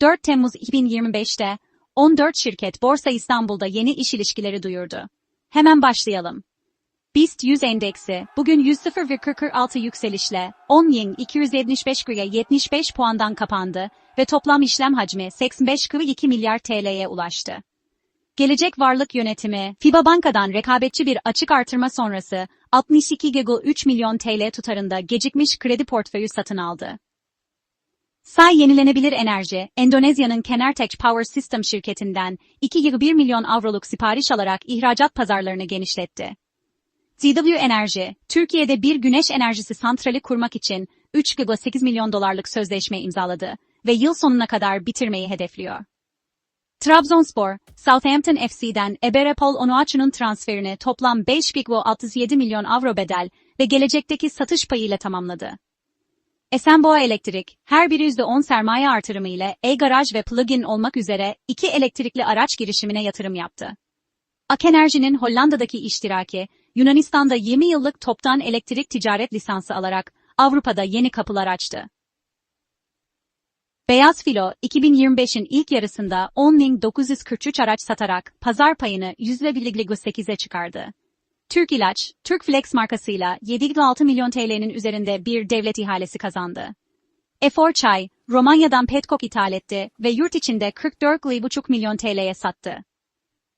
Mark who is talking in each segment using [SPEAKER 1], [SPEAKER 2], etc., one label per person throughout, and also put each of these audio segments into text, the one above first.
[SPEAKER 1] 4 Temmuz 2025'te 14 şirket Borsa İstanbul'da yeni iş ilişkileri duyurdu. Hemen başlayalım. BIST 100 endeksi bugün 100,46 yükselişle 10 yen 275,75 puandan kapandı ve toplam işlem hacmi 85,2 milyar TL'ye ulaştı. Gelecek Varlık Yönetimi, FIBA Banka'dan rekabetçi bir açık artırma sonrası 62,3 milyon TL tutarında gecikmiş kredi portföyü satın aldı. Say Yenilenebilir Enerji, Endonezya'nın Kenertech Power System şirketinden 2,1 milyon avroluk sipariş alarak ihracat pazarlarını genişletti. ZW Enerji, Türkiye'de bir güneş enerjisi santrali kurmak için 3,8 milyon dolarlık sözleşme imzaladı ve yıl sonuna kadar bitirmeyi hedefliyor. Trabzonspor, Southampton FC'den Eberepol Onuachu'nun transferini toplam 5,67 milyon avro bedel ve gelecekteki satış payıyla tamamladı. Esenboğa Elektrik, her biri %10 sermaye artırımı ile e-garaj ve plug-in olmak üzere iki elektrikli araç girişimine yatırım yaptı. Ak Enerji'nin Hollanda'daki iştiraki, Yunanistan'da 20 yıllık toptan elektrik ticaret lisansı alarak Avrupa'da yeni kapılar açtı. Beyaz Filo, 2025'in ilk yarısında 10.943 araç satarak pazar payını %1,8'e çıkardı. Türk İlaç, Türk Flex markasıyla 7,6 milyon TL'nin üzerinde bir devlet ihalesi kazandı. Efor Çay, Romanya'dan Petkok ithal etti ve yurt içinde 44,5 milyon TL'ye sattı.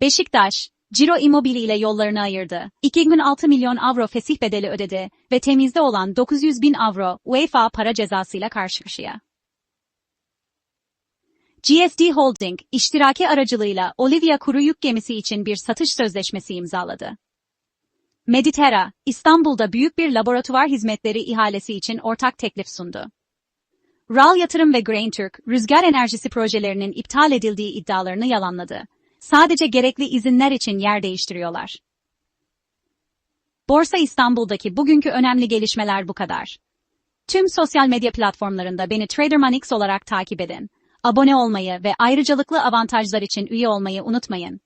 [SPEAKER 1] Beşiktaş, Ciro Immobili ile yollarını ayırdı. 2,6 milyon avro fesih bedeli ödedi ve temizde olan 900 bin avro UEFA para cezasıyla karşı karşıya. GSD Holding, iştiraki aracılığıyla Olivia kuru yük gemisi için bir satış sözleşmesi imzaladı. Meditera, İstanbul'da büyük bir laboratuvar hizmetleri ihalesi için ortak teklif sundu. RAL Yatırım ve Graintürk, rüzgar enerjisi projelerinin iptal edildiği iddialarını yalanladı. Sadece gerekli izinler için yer değiştiriyorlar. Borsa İstanbul'daki bugünkü önemli gelişmeler bu kadar. Tüm sosyal medya platformlarında beni TraderManX olarak takip edin. Abone olmayı ve ayrıcalıklı avantajlar için üye olmayı unutmayın.